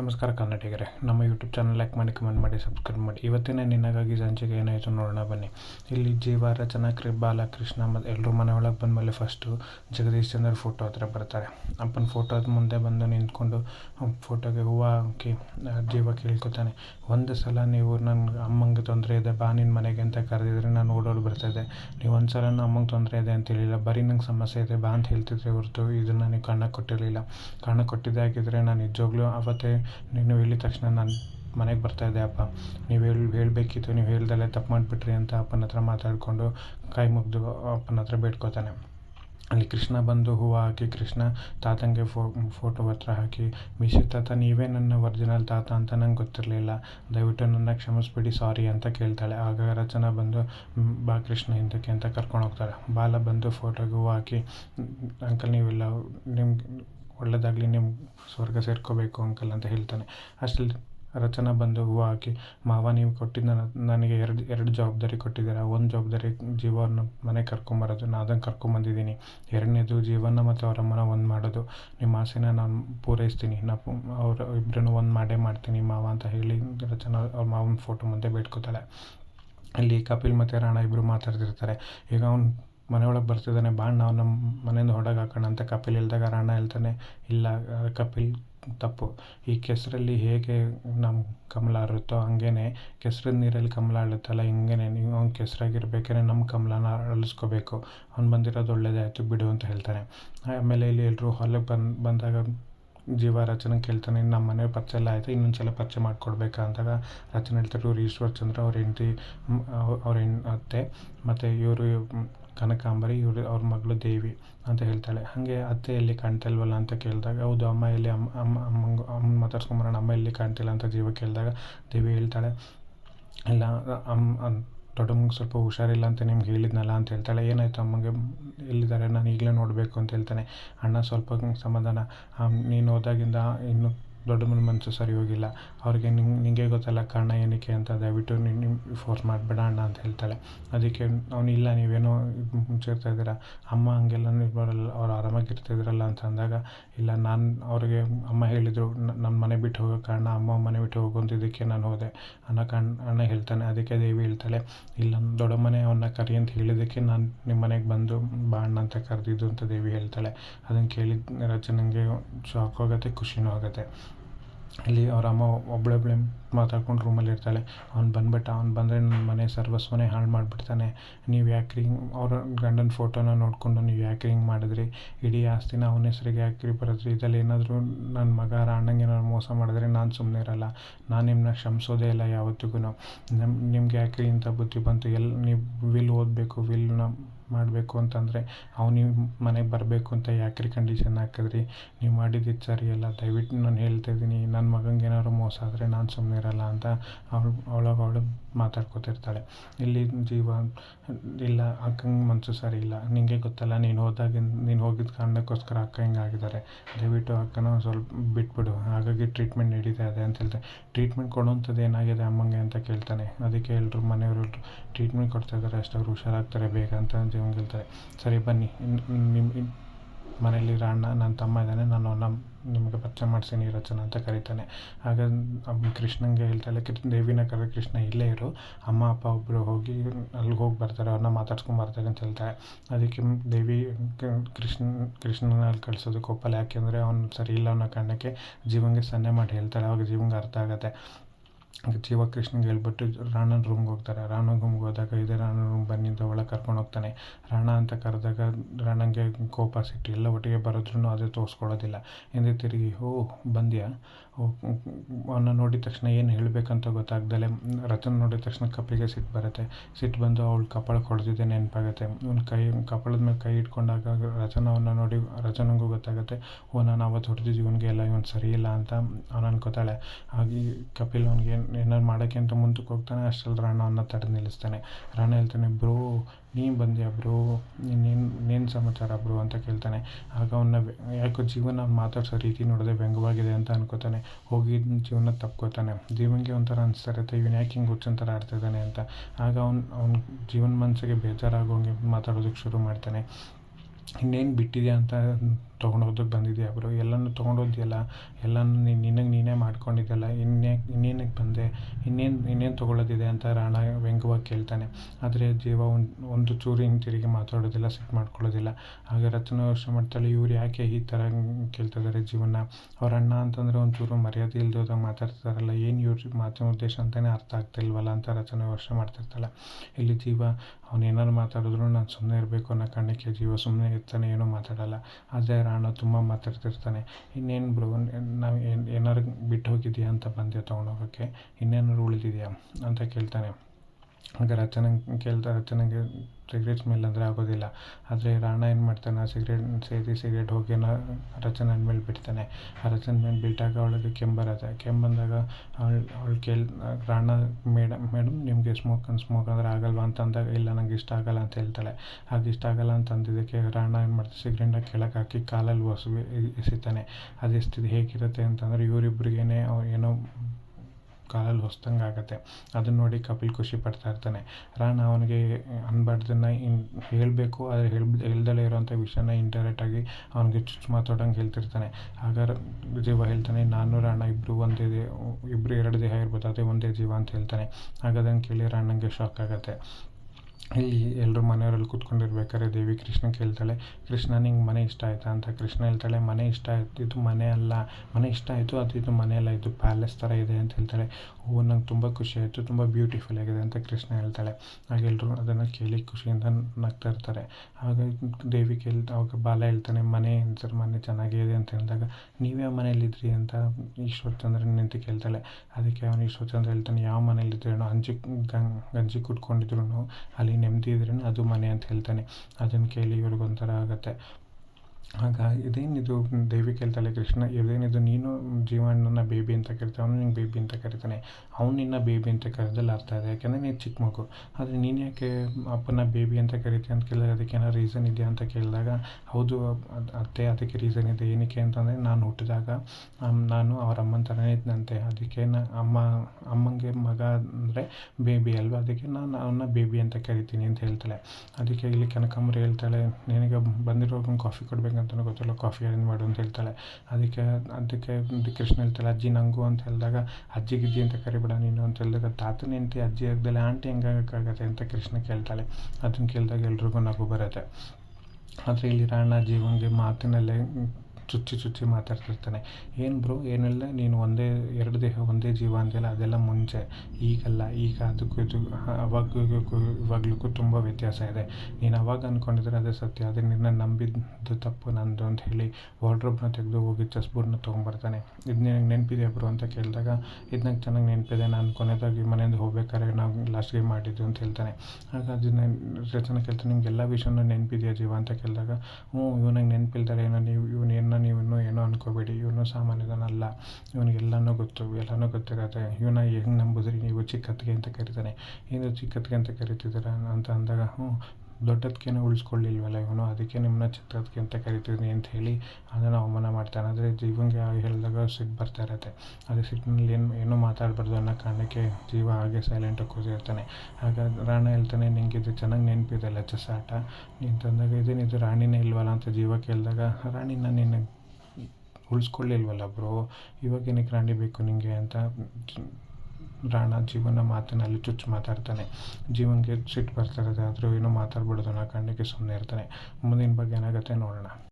ನಮಸ್ಕಾರ ಕನ್ನಡಿಗರೇ. ನಮ್ಮ ಯೂಟ್ಯೂಬ್ ಚಾನಲ್ ಲೈಕ್ ಮಾಡಿ ಕಮೆಂಟ್ ಮಾಡಿ ಸಬ್ಸ್ಕ್ರೈಬ್ ಮಾಡಿ. ಇವತ್ತಿನ ನಿನಗಾಗಿ ಸಂಚಿಕೆ ಏನಾಯಿತು ನೋಡೋಣ ಬನ್ನಿ. ಇಲ್ಲಿ ಜೀವ, ರಚನಾ ಬಾಲಕೃಷ್ಣ ಮತ್ತು ಎಲ್ಲರೂ ಮನೆ ಒಳಗೆ ಬಂದಮೇಲೆ ಫಸ್ಟು ಜಗದೀಶ್ ಚಂದ್ರ ಫೋಟೋ ಹತ್ರ ಬರ್ತಾರೆ. ಅಪ್ಪನ ಫೋಟೋದ ಮುಂದೆ ಬಂದು ನಿಂತ್ಕೊಂಡು ಫೋಟೋಗೆ ಹೂವು ಹಾಕಿ ಜೀವ ಕೇಳ್ಕೊತಾನೆ. ಒಂದು ಸಲ ನೀವು ನನ್ನ ಅಮ್ಮಂಗೆ ತೊಂದರೆ ಇದೆ, ಬಾ ನಿನ್ನ ಮನೆಗೆ ಅಂತ ಕರೆದಿದ್ರೆ ನಾನು ಓಡೋಡಿ ಬರ್ತಾಯಿದ್ದೆ ನೀವು ಒಂದು ಸಲ ಅಮ್ಮಂಗೆ ತೊಂದರೆ ಇದೆ ಅಂತ ಹೇಳಿಲ್ಲ. ಬರೀ ನಂಗೆ ಸಮಸ್ಯೆ ಇದೆ, ಬಾ ಅಂತ ಹೇಳ್ತಿದ್ರೆ ಹೊರತು ಇದನ್ನು ನೀವು ಕಣ್ಣ ಕೊಟ್ಟಿರಲಿಲ್ಲ. ಕಣ್ಣ ಕೊಟ್ಟಿದ್ದೆ ಆಗಿದ್ದರೆ ನಾನು ನಿಜವಾಗ್ಲೂ ಅವತ್ತೇ ನೀನು ಹೇಳಿದ ತಕ್ಷಣ ನಾನು ಮನೆಗೆ ಬರ್ತಾಯಿದ್ದೆ ಅಪ್ಪ. ನೀವು ಹೇಳಿ ಹೇಳಬೇಕಿತ್ತು ನೀವು ಹೇಳ್ದಲ್ಲೇ ತಪ್ಪು ಮಾಡಿಬಿಟ್ರಿ ಅಂತ ಅಪ್ಪನ ಹತ್ರ ಮಾತಾಡಿಕೊಂಡು ಕೈ ಮುಗಿದು ಅಪ್ಪನ ಹತ್ರ ಬೇಡ್ಕೋತಾನೆ. ಅಲ್ಲಿ ಕೃಷ್ಣ ಬಂದು ಹೂವು ಹಾಕಿ ಕೃಷ್ಣ ತಾತಂಗೆ ಫೋ ಫೋಟೋ ಹತ್ರ ಹಾಕಿ ಮಿಶಿ ತಾತ ನೀವೇ ನನ್ನ ಒರಿಜಿನಲ್ ತಾತ ಅಂತ ನಂಗೆ ಗೊತ್ತಿರಲಿಲ್ಲ. ದಯವಿಟ್ಟು ನನ್ನ ಕ್ಷಮಿಸ್ಬಿಡಿ ಸಾರಿ ಅಂತ ಕೇಳ್ತಾಳೆ. ಆಗ ರಚನಾ ಬಂದು "ಮ್, ಬಾ ಕೃಷ್ಣ ಹಿಂದಕ್ಕೆ ಅಂತ ಕರ್ಕೊಂಡು ಹೋಗ್ತಾಳೆ. ಬಾಲ ಬಂದು ಫೋಟೋಗೆ ಹೂವು ಹಾಕಿ ಅಂಕಲ್ ನೀವೆಲ್ಲ ನಿಮ್ಗೆ ಒಳ್ಳೆಯದಾಗಲಿ ನಿಮ್ಮ ಸ್ವರ್ಗ ಸೇರ್ಕೋಬೇಕು ಅಂಕಲ್ ಅಂತ ಹೇಳ್ತಾನೆ. ಅಷ್ಟರಲ್ಲಿ ರಚನಾ ಬಂದು ಹೂವು ಹಾಕಿ, ಮಾವ ನೀವು ಕೊಟ್ಟಿದ್ದ ನನಗೆ ಎರಡು ಎರಡು ಜವಾಬ್ದಾರಿ ಕೊಟ್ಟಿದ್ದೀರಾ? ಒಂದು ಜವಾಬ್ದಾರಿ ಜೀವನ ಮನೆಗೆ ಕರ್ಕೊಂಬರೋದು ನಾನು ಅದನ್ನು ಕರ್ಕೊಂಬಂದಿದ್ದೀನಿ. ಎರಡನೇದು ಜೀವನ ಮತ್ತು ಅವರ ಅಮ್ಮನ ಒಂದು ಮಾಡೋದು. ನಿಮ್ಮ ಆಸೆನ ನಾನು ಪೂರೈಸ್ತೀನಿ. ನಾವು ಅವ್ರ ಇಬ್ಬರನ್ನು ಒಂದು ಮಾಡೇ ಮಾಡ್ತೀನಿ, ಮಾವ ಅಂತ ಹೇಳಿ ರಚನಾ ಅವ್ರ ಮಾವನ ಫೋಟೋ ಮುಂದೆ ಬೇಡ್ಕೋತಾಳೆ. ಅಲ್ಲಿ ಕಪಿಲ್ ಮತ್ತು ರಾಣ ಇಬ್ಬರು ಮಾತಾಡ್ತಿರ್ತಾರೆ. ಈಗ ಅವ್ನು ಮನೆಯೊಳಗೆ ಬರ್ತಿದ್ದಾನೆ ಬಾ ನಾವು ನಮ್ಮ ಮನೆಯಿಂದ ಹೊರಗೆ ಹಾಕೋಣ ಅಂತ ಕಪಿಲ್ ಹೇಳಿದಾಗ ರಾಣ ಹೇಳ್ತಾನೆ, ಇಲ್ಲ, ಕಪಿಲ್ ತಪ್ಪು. ಈ ಕೆಸರಲ್ಲಿ ಹೇಗೆ ನಮ್ಮ ಕಮಲ ಅರುತ್ತೋ ಹಂಗೇ ಕೆಸ್ರಿನ ನೀರಲ್ಲಿ ಕಮಲ ಅಳುತ್ತಲ್ಲ ಹಿಂಗೇನೆ ನೀವು ಅವ್ನು ಕೆಸರಾಗಿರ್ಬೇಕಾದ್ರೆ ನಮ್ಮ ಕಮಲನ ಅಳಿಸ್ಕೋಬೇಕು. ಅವ್ನು ಬಂದಿರೋದು ಒಳ್ಳೇದಾಯಿತು ಬಿಡು ಅಂತ ಹೇಳ್ತಾನೆ. ಆಮೇಲೆ ಇಲ್ಲಿ ಎಲ್ಲರೂ ಹೊಲಕ್ಕೆ ಬಂದು, ಬಂದಾಗ ಜೀವ ರಚನೆ ಕೇಳ್ತಾನೆ ನಮ್ಮ ಮನೆ ಪರಿಚಯ ಎಲ್ಲ ಆಯಿತು? ಇನ್ನೊಂದು ಸಲ ಪರಿಚಯ ಮಾಡಿಕೊಡ್ಬೇಕಾ? ಅಂದಾಗ ರಚನೆ ಹೇಳ್ತಾರೆ ಇವರು ಈಶ್ವರ್ ಚಂದ್ರ ಅವ್ರ ಹೆಂಡತಿ, ಅವ್ರ ಹೆಣ್, ಅತ್ತೆ, ಮತ್ತು ಇವರು ಕನಕಾಂಬರಿ, ಇವರು ಅವ್ರ ಮಗಳು ದೇವಿ ಅಂತ ಹೇಳ್ತಾಳೆ. ಹಾಗೆ ಅತ್ತೆ ಎಲ್ಲಿ ಕಾಣ್ತಾ ಇಲ್ವಲ್ಲ ಅಂತ ಕೇಳಿದಾಗ, ಹೌದು, ಅಮ್ಮ ಎಲ್ಲಿ ಅಮ್ಮ ಅಮ್ಮ, ಅಮ್ಮಂಗೆ, ಅಮ್ಮನ ಮಾತಾಡ್ಸ್ಕೊಂಬರೋಣ, ಅಮ್ಮ ಎಲ್ಲಿ ಕಾಣ್ತಿಲ್ಲ ಅಂತ ಜೀವ ಕೇಳಿದಾಗ ದೇವಿ ಹೇಳ್ತಾಳೆ, ಇಲ್ಲ ಅಮ್ಮ ದೊಡ್ಡಮ್ಮಂಗೆ ಸ್ವಲ್ಪ ಹುಷಾರಿಲ್ಲ ಅಂತ ನಿಮ್ಗೆ ಹೇಳಿದ್ನಲ್ಲ ಅಂತ ಹೇಳ್ತಾಳೆ. ಏನಾಯಿತು ಅಮ್ಮಗೆ? ಎಲ್ಲಿದ್ದಾರೆ? ನಾನು ಈಗಲೇ ನೋಡಬೇಕು ಅಂತ ಹೇಳ್ತಾನೆ. ಅಣ್ಣ ಸ್ವಲ್ಪ ಸಮಾಧಾನ. ನೀನು ಹೋದಾಗಿಂದ ಇನ್ನು ದೊಡ್ಡಮ್ಮನ ಮನಸ್ಸು ಸರಿ ಹೋಗಿಲ್ಲ. ಅವ್ರಿಗೆ ನಿಂಗೆ ನಿಂಗೆ ಗೊತ್ತಲ್ಲ ಕಾರಣ ಏನಕ್ಕೆ ಅಂತ ದಯವಿಟ್ಟು ನೀನು ಫೋರ್ಸ್ ಮಾಡಬೇಡ ಅಣ್ಣ ಅಂತ ಹೇಳ್ತಾಳೆ. ಅದಕ್ಕೆ ಅವ್ನು, ಇಲ್ಲ ನೀವೇನೋ ಮುಂಚಿರ್ತಾ ಇದ್ದೀರಾ? ಅಮ್ಮ ಹಂಗೆಲ್ಲ ಬರಲ್ಲ ಅವ್ರು ಆರಾಮಾಗಿರ್ತಿದ್ರಲ್ಲ ಅಂತ ಅಂದಾಗ, ಇಲ್ಲ ನಾನು ಅವ್ರಿಗೆ ಅಮ್ಮ ಹೇಳಿದರು ನನ್ನ ಮನೆ ಬಿಟ್ಟು ಹೋಗೋ ಕಾರಣ ಅಮ್ಮ ಮನೆ ಬಿಟ್ಟು ಹೋಗೋಂತಿದ್ದಕ್ಕೆ ನಾನು ಹೋದೆ ಅಣ್ಣ ಕಾರಣ, ಅಣ್ಣ ಹೇಳ್ತಾನೆ. ಅದಕ್ಕೆ ದೇವಿ ಹೇಳ್ತಾಳೆ, ಇಲ್ಲ ದೊಡ್ಡಮ್ಮನೆ ಅವನ್ನ ಕರಿ ಅಂತ ಹೇಳಿದ್ದಕ್ಕೆ ನಾನು ನಿಮ್ಮ ಮನೆಗೆ ಬಂದು ಬಾ ಅಣ್ಣ ಅಂತ ಕರೆದಿದ್ದು ಅಂತ ದೇವಿ ಹೇಳ್ತಾಳೆ. ಅದನ್ನು ಕೇಳಿದ ರಚನೆಗೆ ಶಾಕ್ ಆಗುತ್ತೆ, ಖುಷಿನೂ ಆಗುತ್ತೆ. ಇಲ್ಲಿ ಅವ್ರ ಅಮ್ಮ ಒಬ್ಬಳೊಬ್ಳೆ ಮಾತಾಡ್ಕೊಂಡು ರೂಮಲ್ಲಿ ಇರ್ತಾಳೆ. ಅವ್ನು ಬಂದ್ಬಿಟ್ಟ, ಅವ್ನು ಬಂದರೆ ನನ್ನ ಮನೆ ಸರ್ವಸ್ವನೇ ಹಾಳು ಮಾಡಿಬಿಡ್ತಾನೆ. ನೀವು ಯಾಕೆ ಹಿಂಗೆ ಅವ್ರ ಗಂಡನ ಫೋಟೋನ ನೋಡಿಕೊಂಡು ನೀವು ಯಾಕೆ ಹಿಂಗೆ ಮಾಡಿದ್ರಿ? ಇಡೀ ಆಸ್ತಿನ ಅವನ ಹೆಸ್ರಿಗೆ ಯಾಕ್ರಿ ಬರೆದ್ರಿ. ಇದರಲ್ಲಿ ಏನಾದರೂ ನನ್ನ ಮಗ ಅಣ್ಣಂಗೆ ಏನಾದ್ರು ಮೋಸ ಮಾಡಿದ್ರೆ ನಾನು ಸುಮ್ಮನೆ ಇರಲ್ಲ. ನಾನು ನಿಮ್ಮನ್ನ ಕ್ಷಮಿಸೋದೇ ಇಲ್ಲ ಯಾವತ್ತಿಗೂ ನಮ್ಮ ನಿಮ್ಗೆ ಯಾಕ್ರಿ ಇಂಥ ಬುದ್ಧಿ ಬಂತು? ಎಲ್ಲಿ ನೀವು ವಿಲ್ ಓದಬೇಕು ವಿಲ್ನ ಮಾಡಬೇಕು ಅಂತಂದರೆ ಅವ್ನು ನೀವು ಮನೆಗೆ ಬರಬೇಕು ಅಂತ ಯಾಕ್ರಿ ಕಂಡೀಷನ್ ಹಾಕಿದ್ರಿ? ನೀವು ಮಾಡಿದ್ದು ಸರಿಯಲ್ಲ ದಯವಿಟ್ಟು ನಾನು ಹೇಳ್ತಾ ಇದ್ದೀನಿ. ನನ್ನ ಮಗಂಗೆ ಏನಾದ್ರು ಮೋಸ ಆದರೆ ನಾನು ಸುಮ್ಮನೆ ಇರಲ್ಲ ಅಂತ ಅವಳು ಅವಳಾಗ ಅವಳು ಮಾತಾಡ್ಕೊತಿರ್ತಾಳೆ. ಇಲ್ಲಿ ಜೀವ ಇಲ್ಲ, ಅಕ್ಕಂಗೆ ಮನಸ್ಸು ಸರಿ ಇಲ್ಲ. ನಿನಗೆ ಗೊತ್ತಲ್ಲ, ನೀನು ಹೋದಾಗ ನೀನು ಹೋಗಿದ್ದ ಕಾರಣಕ್ಕೋಸ್ಕರ ಅಕ್ಕ ಹಿಂಗಾಗಿದ್ದಾರೆ. ದಯವಿಟ್ಟು ಅಕ್ಕನ ಸ್ವಲ್ಪ ಬಿಟ್ಬಿಡು. ಹಾಗಾಗಿ ಟ್ರೀಟ್ಮೆಂಟ್ ನಡೀತಾ ಇದೆ ಅಂತ ಹೇಳ್ತಾರೆ ಟ್ರೀಟ್ಮೆಂಟ್ ಕೊಡೋವಂಥದ್ದು ಏನಾಗಿದೆ ಅಮ್ಮಂಗೆ ಅಂತ ಕೇಳ್ತಾನೆ. ಅದಕ್ಕೆ ಎಲ್ಲರೂ ಮನೆಯವರು ಟ್ರೀಟ್ಮೆಂಟ್ ಕೊಡ್ತಾ ಇದ್ದಾರೆ. ಅಷ್ಟು ಅವ್ರು ಹುಷಾರಾಗ್ತಾರೆ ಬೇಗ ಅಂತ ಜೀವಂಗೆ ಹೇಳ್ತಾರೆ. ಸರಿ ಬನ್ನಿ. ನಿಮ್ಮ ಮನೇಲಿ ಅಣ್ಣ ನನ್ನ ತಮ್ಮ ಇದ್ದಾನೆ, ನಾನು ನಮ್ಮ ನಿಮಗೆ ಪರಿಚಯ ಮಾಡಿಸ್ತೀನಿ ರಚನಾ ಅಂತ ಕರೀತಾನೆ. ಆಗ ಕೃಷ್ಣಂಗೆ ಹೇಳ್ತಾಳೆ ಕೃಷ್ಣ ದೇವಿನ ಕರೆ ಕೃಷ್ಣ ಇಲ್ಲೇ ಇರು. ಅಮ್ಮ, ಅಪ್ಪ ಒಬ್ಬರು ಹೋಗಿ ಅಲ್ಲಿಗೆ ಹೋಗಿ ಬರ್ತಾರೆ ಅವ್ರನ್ನ ಮಾತಾಡ್ಸ್ಕೊಂಡು ಬರ್ತಾರೆ ಅಂತ ಹೇಳ್ತಾರೆ ಅದಕ್ಕೆ ದೇವಿ ಕೃಷ್ಣ, ಕೃಷ್ಣನ ಅಲ್ಲಿ ಕಳ್ಸೋದಕ್ಕೆ ಒಪ್ಪಲ್ಲ. ಯಾಕೆಂದರೆ ಅವ್ನು ಸರಿ ಇಲ್ಲ ಅನ್ನೋ ಕಾರಣಕ್ಕೆ ಜೀವನಿಗೆ ಸನ್ನೆ ಮಾಡಿ ಹೇಳ್ತಾಳೆ. ಅವಾಗ ಜೀವಂಗೆ ಅರ್ಥ ಆಗುತ್ತೆ. ಜೀವ ಕೃಷ್ಣಂಗೆ ಹೇಳ್ಬಿಟ್ಟು ರಾಣನ ರೂಮ್ಗೆ ಹೋಗ್ತಾರೆ. ರಾಣನ ರೂಮ್ಗೆ ಹೋದಾಗ ಇದೇ ರಾಣನ ರೂಮ್ ಬನ್ನಿ ಅಂತ ಒಳಗೆ ಕರ್ಕೊಂಡು ಹೋಗ್ತಾನೆ. ರಾಣ ಅಂತ ಕರೆದಾಗ ರಾಣಂಗೆ ಕೋಪ ಸಿಟ್ಟು, ಎಲ್ಲ ಒಟ್ಟಿಗೆ ಬರೋದ್ರೂ ಅದೇ ತೋರಿಸ್ಕೊಳ್ಳೋದಿಲ್ಲ. ಹಿಂದೆ ತಿರುಗಿ, ಓ, ಬಂದ್ಯಾ? ಅವನ್ನ ನೋಡಿದ ತಕ್ಷಣ ಏನು ಹೇಳಬೇಕಂತ ಗೊತ್ತಾಗ್ದಲೆ ರಚನೆ ನೋಡಿದ ತಕ್ಷಣ ಕಪ್ಪಿಗೆ ಸಿಟ್ಟು ಬರುತ್ತೆ. ಸಿಟ್ಟು ಬಂದು ಅವಳು ಕಪಾಳಕ್ಕೆ ಹೊಡೆದಿದ್ದೆ ನೆನಪಾಗುತ್ತೆ. ಅವ್ನು ಕೈ, ಕಪಾಳದ ಮೇಲೆ ಕೈ ಇಟ್ಕೊಂಡಾಗ ರಚನವನ್ನು ನೋಡಿ ರಚನಗೂ ಗೊತ್ತಾಗುತ್ತೆ, ಓ, ನಾನು ಅವತ್ತು ಹೊಡೆದಿದ್ದು ಇವನಿಗೆ ಎಲ್ಲ, ಇವನು ಸರಿ ಇಲ್ಲ ಅಂತ ಅವನು ಅನ್ಕೋತಾಳೆ. ಹಾಗೆ ಕಪಿಲ್ ಅವ್ನಿಗೆ ಏನಾರು ಮಾಡೋಕ್ಕೆ ಅಂತ ಮುಂದಕ್ಕೆ ಹೋಗ್ತಾನೆ, ಅಷ್ಟರಲ್ಲಿ ರಾಣ ಅವನ್ನ ತಡೆದು ನಿಲ್ಲಿಸ್ತಾನೆ. ರಾಣ ಹೇಳ್ತಾನೆ, ಬ್ರೋ, ನೀನು ಬಂದ್ಯಾ ಬ್ರೋ? ನೀನು ನೀನು ಸಮಾಚಾರ ಬ್ರೋ? ಅಂತ ಕೇಳ್ತಾನೆ. ಆಗ ಅವನ್ನ ಯಾಕೋ ಜೀವನ ಮಾತಾಡ್ಸೋ ರೀತಿ ನೋಡಿದ್ರೆ ವ್ಯಂಗ್ಯವಾಗಿದೆ ಅಂತ ಅನ್ಕೋತಾನೆ. ಹೋಗಿ ಜೀವನ ತಪ್ಕೋತಾನೆ. ಜೀವನಿಗೆ ಒಂಥರ ಅನಿಸ್ತಾ ಇರುತ್ತೆ ಇವನು ಯಾಕೆ ಹಿಂಗೆ ಥರ ಆಡ್ತಿದ್ದಾನೆ ಅಂತ. ಆಗ ಅವ್ನು ಅವ್ನ ಜೀವನ ಮನಸ್ಸಿಗೆ ಬೇಜಾರಾಗೋಂಗೆ ಮಾತಾಡೋದಕ್ಕೆ ಶುರು ಮಾಡ್ತಾನೆ. ಇನ್ನೇನು ಬಿಟ್ಟಿದೆ ಅಂತ ತೊಗೊಂಡೋದಕ್ಕೆ ಬಂದಿದೆಯಾ ಬ್ರೋ? ಎಲ್ಲನೂ ತೊಗೊಂಡೋದ್ಯಲ್ಲ ಎಲ್ಲನೂ ನೀನು ನಿನಗೆ ನೀನೇ ಮಾಡ್ಕೊಂಡಿದ್ದಲ್ಲ? ಇನ್ನೇ ಇನ್ನೇನಕ್ಕೆ ಬಂದೆ ಇನ್ನೇನು ಇನ್ನೇನು ತೊಗೊಳ್ಳೋದಿದೆ ಅಂತ ರಾಣ ವ್ಯಂಗ್ಯವಾಗಿ ಕೇಳ್ತಾನೆ. ಆದರೆ ಜೀವ ಒಂದು ಒಂದು ಚೂರು ಹಿಂತಿರುಗಿ ಮಾತಾಡೋದಿಲ್ಲ, ಸಿಟ್ಟು ಮಾಡ್ಕೊಳ್ಳೋದಿಲ್ಲ. ಹಾಗೆ ರಚನಾ ಯೋಚನೆ ಮಾಡ್ತಾಳೆ, ಇವ್ರು ಯಾಕೆ ಈ ಥರ ಕೇಳ್ತಿದ್ದಾರೆ ಜೀವನ ಅವ್ರ ಅಣ್ಣ ಅಂತಂದರೆ ಒಂಚೂರು ಮರ್ಯಾದೆ ಇಲ್ದೋದಾಗ ಮಾತಾಡ್ತಾರಲ್ಲ ಏನು ಇವ್ರ ಮಾತಿನ ಉದ್ದೇಶ ಅಂತಲೇ ಅರ್ಥ ಆಗ್ತಿಲ್ವಲ್ಲ? ಅಂತ ರಚನೆ ಯೋಚನೆ ಮಾಡ್ತಿರ್ತಾಳೆ. ಇಲ್ಲಿ ಜೀವ, ಅವ್ನು ಏನಾರು ಮಾತಾಡಿದ್ರು ನಾನು ಸುಮ್ಮನೆ ಇರಬೇಕು ಅನ್ನೋ ಕಾರಣಕ್ಕೆ ಜೀವ ಸುಮ್ಮನೆ ಇರ್ತಾನೆ ಏನೂ ಮಾತಾಡಲ್ಲ. ಆದರೆ ರಾಣ ತುಂಬ ಮಾತಾಡ್ತಿರ್ತಾನೆ. ಇನ್ನೇನು ಬ್ರೋ, ನಾವು ಏನು ಏನಾರು ಬಿಟ್ಟು ಹೋಗಿದ್ದೀಯಾ ಅಂತ ಬಂದೆ ತೊಗೊಂಡೋಗೋಕ್ಕೆ. ಇನ್ನೇನಾದ್ರು ಉಳಿದಿದೆಯಾ ಅಂತ ಕೇಳ್ತಾನೆ. ಆಗ ರಚನೆ ಕೇಳ್ತಾ ರಚನೆಗೆ ಸಿಗ್ರೇಟ್ ಸ್ಮೆಲ್ ಅಂದರೆ ಆಗೋದಿಲ್ಲ. ಆದರೆ ರಾಣ ಏನು ಮಾಡ್ತಾನೆ ಸಿಗ್ರೇಟ್ ಸೇದಿ ಸಿಗ್ರೇಟ್ ಹೊಗೆನ ರಚನೆ ಮೇಲೆ ಬಿಡ್ತಾನೆ. ಆ ರಚನೆ ಮೇಲೆ ಬಿಟ್ಟಾಗ ಅವಳಿಗೆ ಕೆಮ್ಮು ಬರುತ್ತೆ ಕೆಮ್ಮು ಬಂದಾಗ ಅವಳು ಅವಳು ಕೇಳಿ, ರಾಣ ಮೇಡಮ್ ಮೇಡಮ್ ನಿಮಗೆ ಸ್ಮೋಕ್ ಸ್ಮೋಕ್ ಅಂದರೆ ಆಗಲ್ವಾ? ಅಂತ ಅಂದಾಗ, ಇಲ್ಲ, ನಂಗೆ ಇಷ್ಟ ಆಗಲ್ಲ ಅಂತ ಹೇಳ್ತಾಳೆ. ಹಾಗೆ ಇಷ್ಟ ಆಗಲ್ಲ ಅಂತ ಅಂದಿದ್ದಕ್ಕೆ ರಾಣ ಏನು ಮಾಡ್ತಾನೆ ಸಿಗ್ರೇಟ್ನ ಕೆಳಗೆ ಹಾಕಿ ಕಾಲಲ್ಲಿ ಹೊಸ ಎಸಿತಾನೆ ಅದು ಎಸ್ತಿದ್ದು ಹೇಗಿರುತ್ತೆ ಅಂತಂದರೆ, ಇವರಿಬ್ರಿಗೇನೆ ಏನೋ ಕಾಲಲ್ಲಿ ಹೊಸ್ದಂಗೆ ಆಗುತ್ತೆ. ಅದನ್ನ ನೋಡಿ ಕಪಿಲ್ ಖುಷಿ ಪಡ್ತಾ ಇರ್ತಾನೆ. ರಾಣ ಅವನಿಗೆ ಅನ್ಬಾರ್ದನ್ನ ಇನ್ ಹೇಳಬೇಕು, ಆದರೆ ಹೇಳ್ ಹೇಳ್ದಲೇ ಇರೋವಂಥ ವಿಷಯನ ಇಂಡೈರೆಕ್ಟಾಗಿ ಅವನಿಗೆ ಚುಚ್ಚು ಮಾತಾಡೋಂಗೆ ಹೇಳ್ತಿರ್ತಾನೆ. ಆಗ ಜೀವ ಹೇಳ್ತಾನೆ, ನಾನು ರಾಣ ಇಬ್ಬರು ಒಂದೇ ಇಬ್ಬರು ಎರಡು ದೇಹ ಇರ್ಬೋದು, ಅದೇ ಒಂದೇ ಜೀವ ಅಂತ ಹೇಳ್ತಾನೆ. ಹಾಗಾದಂಗೆ ಕೇಳಿ ರಾಣಂಗೆ ಶಾಕ್ ಆಗುತ್ತೆ. ಇಲ್ಲಿ ಎಲ್ಲರೂ ಮನೆಯವರಲ್ಲಿ ಕೂತ್ಕೊಂಡಿರ್ಬೇಕಾದ್ರೆ, ದೇವಿ ಕೃಷ್ಣ ಕೇಳ್ತಾಳೆ, ಕೃಷ್ಣ ನಿಂಗೆ ಮನೆ ಇಷ್ಟ ಆಯಿತಾ? ಅಂತ ಕೃಷ್ಣ ಹೇಳ್ತಾಳೆ, ಮನೆ ಇಷ್ಟ ಆಯ್ತು, ಇದು ಮನೆ ಅಲ್ಲ, ಮನೆ ಇಷ್ಟ ಆಯಿತು, ಅದು ಇದು ಮನೆ ಅಲ್ಲ, ಇದು ಪ್ಯಾಲೇಸ್ ಥರ ಇದೆ ಅಂತ ಹೇಳ್ತಾಳೆ. ಓ, ನಂಗೆ ತುಂಬ ಖುಷಿ ಆಯಿತು, ತುಂಬ ಬ್ಯೂಟಿಫುಲ್ ಆಗಿದೆ ಅಂತ ಕೃಷ್ಣ ಹೇಳ್ತಾಳೆ. ಆಗ ಎಲ್ಲರೂ ಅದನ್ನು ಕೇಳಿ ಖುಷಿಯಿಂದ ನಗ್ತಾ ಇರ್ತಾರೆ. ಆಗ ದೇವಿ ಕೇಳಿ ಅವಾಗ ಬಾಲ ಹೇಳ್ತಾನೆ, ಮನೆ ಸರ್, ಮನೆ ಚೆನ್ನಾಗಿದೆ ಅಂತ ಹೇಳಿದಾಗ ನೀವ್ಯಾವ ಮನೇಲಿದ್ರಿ ಅಂತ ಈಶ್ವರ್ ನಿಂತು ಕೇಳ್ತಾಳೆ. ಅದಕ್ಕೆ ಅವನು ಈಶ್ವರ್ ಚಂದ್ರ ಹೇಳ್ತಾನೆ, ಯಾವ ಮನೇಲಿದ್ರೇನೋ ಹಂಚಿ ಗಂಜಿ ಕುಟ್ಕೊಂಡಿದ್ರು ಅಲ್ಲಿ ನೆಮ್ಮದಿ ಇದ್ರೇ ಅದು ಮನೆ ಅಂತ ಹೇಳ್ತಾನೆ. ಅದನ್ನು ಕೇಳಿ ಇವ್ರಿಗೊಂಥರ ಆಗುತ್ತೆ. ಆಗ ಇದೇನಿದು ದೇವಿ ಕೇಳ್ತಾಳೆ, ಕೃಷ್ಣ, ಇದೇನಿದು ನೀನು ಜೀವಣ್ಣನ ಬೇಬಿ ಅಂತ ಕರಿತಾನೆ ಅವನು ನಿಂಗೆ ಬೇಬಿ ಅಂತ ಕರಿತಾನೆ. ಅವ್ನು ನಿನ್ನ ಬೇಬಿ ಅಂತ ಕರೆದಲ್ಲಿ ಅರ್ಥ ಇದೆ, ಯಾಕೆಂದರೆ ನೀನು ಚಿಕ್ಕ ಮಗು. ಆದರೆ ನೀನು ಯಾಕೆ ಅಪ್ಪನ ಬೇಬಿ ಅಂತ ಕರಿತೀಯ ಅಂತ ಕೇಳಿದ್ರೆ ಅದಕ್ಕೆ ರೀಸನ್ ಇದೆಯಾ ಅಂತ ಕೇಳಿದಾಗ, ಹೌದು ಅತ್ತೆ ಅದಕ್ಕೆ ರೀಸನ್ ಇದೆ, ಏನಕ್ಕೆ ಅಂತಂದರೆ ನಾನು ಹುಟ್ಟಿದಾಗ ನಾನು ಅವರ ಅಮ್ಮನ ಥರನೇ ಇದ್ದಂತೆ ಅದಕ್ಕೆ ನಾ, ಅಮ್ಮ, ಅಮ್ಮಂಗೆ ಮಗ ಅಂದರೆ ಬೇಬಿ ಅಲ್ವಾ? ಅದಕ್ಕೆ ನಾನು ಅವನ್ನ ಬೇಬಿ ಅಂತ ಕರಿತೀನಿ ಅಂತ ಹೇಳ್ತಾಳೆ. ಅದಕ್ಕೆ ಇಲ್ಲಿ ಕನಕಾಂಬರಿ ಹೇಳ್ತಾಳೆ, ನಿನಗೆ ಬಂದಿರೋ ಕಾಫಿ ಕೊಡಬೇಕಂತಲೂ ಗೊತ್ತಿಲ್ಲ ಕಾಫಿ ಅರೇಂಜ್ ಮಾಡು ಅಂತ ಹೇಳ್ತಾಳೆ. ಅದಕ್ಕೆ ಅದಕ್ಕೆ ಕೃಷ್ಣ ಹೇಳ್ತಾಳೆ, ಅಜ್ಜಿ, ನಂಗು ಅಂತ ಹೇಳಿದಾಗ, ಅಜ್ಜಿ ಗಿಜ್ಜಿ ಅಂತ ಕರಿಬೇಡ ನೀನು ಅಂತ ಹೇಳಿದಾಗ, ತಾತನ ಹೆಂಡತಿ, ಅಜ್ಜಿ ಆಗ್ದಲೆ, ಆಂಟಿ ಹೆಂಗಾಗಕ್ಕಾಗತ್ತೆ ಅಂತ ಕೃಷ್ಣ ಕೇಳ್ತಾಳೆ. ಅದನ್ನು ಕೇಳಿದಾಗ ಎಲ್ರಿಗೂ ನಗು ಬರುತ್ತೆ. ಆದರೆ ಇಲ್ಲಿ ರಾಣ ಜೀವನ್ಗೆ ಮಾತಿನಲ್ಲೇ ಚುಚ್ಚಿ ಚುಚ್ಚಿ ಮಾತಾಡ್ತಿರ್ತಾನೆ. ಏನು ಬ್ರೋ, ಏನೆಲ್ಲ, ನೀನು ಒಂದೇ, ಎರಡು ದೇಹ, ಒಂದೇ ಜೀವ ಅಂತೆಲ್ಲ ಅದೆಲ್ಲ ಮುಂಚೆ. ಈಗಲ್ಲ, ಈಗ ಅದಕ್ಕೂ ಇದು ಅವಾಗೂ ಇವಾಗಲಿಕ್ಕೂ ತುಂಬ ವ್ಯತ್ಯಾಸ ಇದೆ. ನೀನು ಅವಾಗ ಅಂದ್ಕೊಂಡಿದ್ರೆ ಅದೇ ಸತ್ಯ. ಅದೇ ನಿನ್ನ ನಂಬಿದ್ದು ತಪ್ಪು, ನಂದು ಅಂತ ಹೇಳಿ ವಾರ್ಡ್ರೋಬ್ನ ತೆಗೆದು ಹೋಗಿ ಚೆಸ್ ಬೋರ್ಡ್ನ ತೊಗೊಂಬರ್ತಾನೆ. ಇದು ನಿನಗೆ ನೆನಪಿದೆ ಬ್ರೋ ಅಂತ ಕೇಳಿದಾಗ ಇದು ನಂಗೆ ಚೆನ್ನಾಗಿ ನೆನಪಿದೆ. ನಾನು ಕೊನೆಯದಾಗಿ ಮನೆಯಿಂದ ಹೋಗ್ಬೇಕಾದ್ರೆ ನಾವು ಲಾಸ್ಟ್ ಮಾಡಿದ್ದು ಅಂತ ಹೇಳ್ತಾನೆ. ಆಗ ನಾನು ರಚನೆ ಕೇಳ್ತಾನೆ ನಿಮ್ಗೆ ಎಲ್ಲ ವಿಷಯನೂ ನೆನಪಿದೆಯಾ ಜೀವ? ಅಂತ ಕೇಳಿದಾಗ, ಹ್ಞೂ, ಇವನಿಗೆ ನೆನಪಿಲ್ದಾರೆ. ಏನೋ ನೀವು, ಇವನು ಏನೋ ನೀವು ಇನ್ನೂ ಏನೋ ಅಂದ್ಕೋಬೇಡಿ ಇವನು ಸಾಮಾನ್ಯದನಲ್ಲ. ಇವನಿಗೆಲ್ಲನೂ ಗೊತ್ತು. ಎಲ್ಲನೂ ಗೊತ್ತಿರುತ್ತೆ. ಇವನ ಹೆಂಗೆ ನಂಬಿದ್ರಿ? ನೀವು ಚಿಕ್ಕತ್ತಿಗೆ ಅಂತ ಕರಿತಾನೆ. ಏನು ಚಿಕ್ಕತ್ತಿಗೆ ಅಂತ ಕರಿತಿದ್ದೀರ? ಅಂತ ಅಂದಾಗ, ಹ್ಞೂ ದೊಡ್ಡದಕ್ಕೇನೆ ಉಳಿಸ್ಕೊಳ್ಳಿಲ್ವಲ್ಲ ಇವನು? ಅದಕ್ಕೆ ನಿಮ್ಮನ್ನ ಚಿತ್ರದಕ್ಕೆ ಅಂತ ಕರಿತಿದ್ದೀನಿ ಅಂತ ಹೇಳಿ ಅದನ್ನು ಅವಮಾನ ಮಾಡ್ತಾನೆ. ಆದರೆ ಜೀವನ್ಗೆ ಹೇಳಿದಾಗ ಸಿಟ್ಟು ಬರ್ತಾ ಇರುತ್ತೆ. ಅದೇ ಸಿಟ್ಟಿನಲ್ಲಿ ಏನು, ಏನೂ ಮಾತಾಡಬಾರ್ದು ಅನ್ನೋ ಕಾರಣಕ್ಕೆ ಜೀವ ಹಾಗೆ ಸೈಲೆಂಟಾಗಿ ಕೂತಿರ್ತಾನೆ. ಹಾಗಾದ್ರೆ ರಾಣ ಹೇಳ್ತಾನೆ, ನಿಂಗೆ ಇದು ಚೆನ್ನಾಗಿ ನೆನಪಿದೆಲ್ಲ ಚೆಸ್ ಆಟ? ನೀನು ತಂದಾಗ ಇದೇನಿದು ರಾಣಿನೇ ಇಲ್ವಲ್ಲ? ಅಂತ ಜೀವ ಕೇಳಿದಾಗ, ರಾಣಿನ ನಿನ್ನ ಉಳಿಸ್ಕೊಳ್ಳಿಲ್ವಲ್ಲ ಬ್ರೋ? ಇವಾಗ ಏನಕ್ಕೆ ರಾಣಿ ಬೇಕು ನಿನಗೆ ಅಂತ ರಾಣ ಜೀವನ ಮಾತಿನಲ್ಲಿ ಚುಚ್ಚು ಮಾತಾಡ್ತಾನೆ. ಜೀವನ್ಗೆ ಸಿಟ್ಟು ಬರ್ತಾ ಇರುತ್ತೆ ಆದರೂ ಏನೂ ಮಾತಾಡ್ಬಾರ್ದು ಅನ್ನೋ ಕಾರಣಕ್ಕೆ ಸುಮ್ಮನೆ ಇರ್ತಾನೆ. ಮುಂದಿನ ಬಗ್ಗೆ ಏನಾಗುತ್ತೆ ನೋಡೋಣ.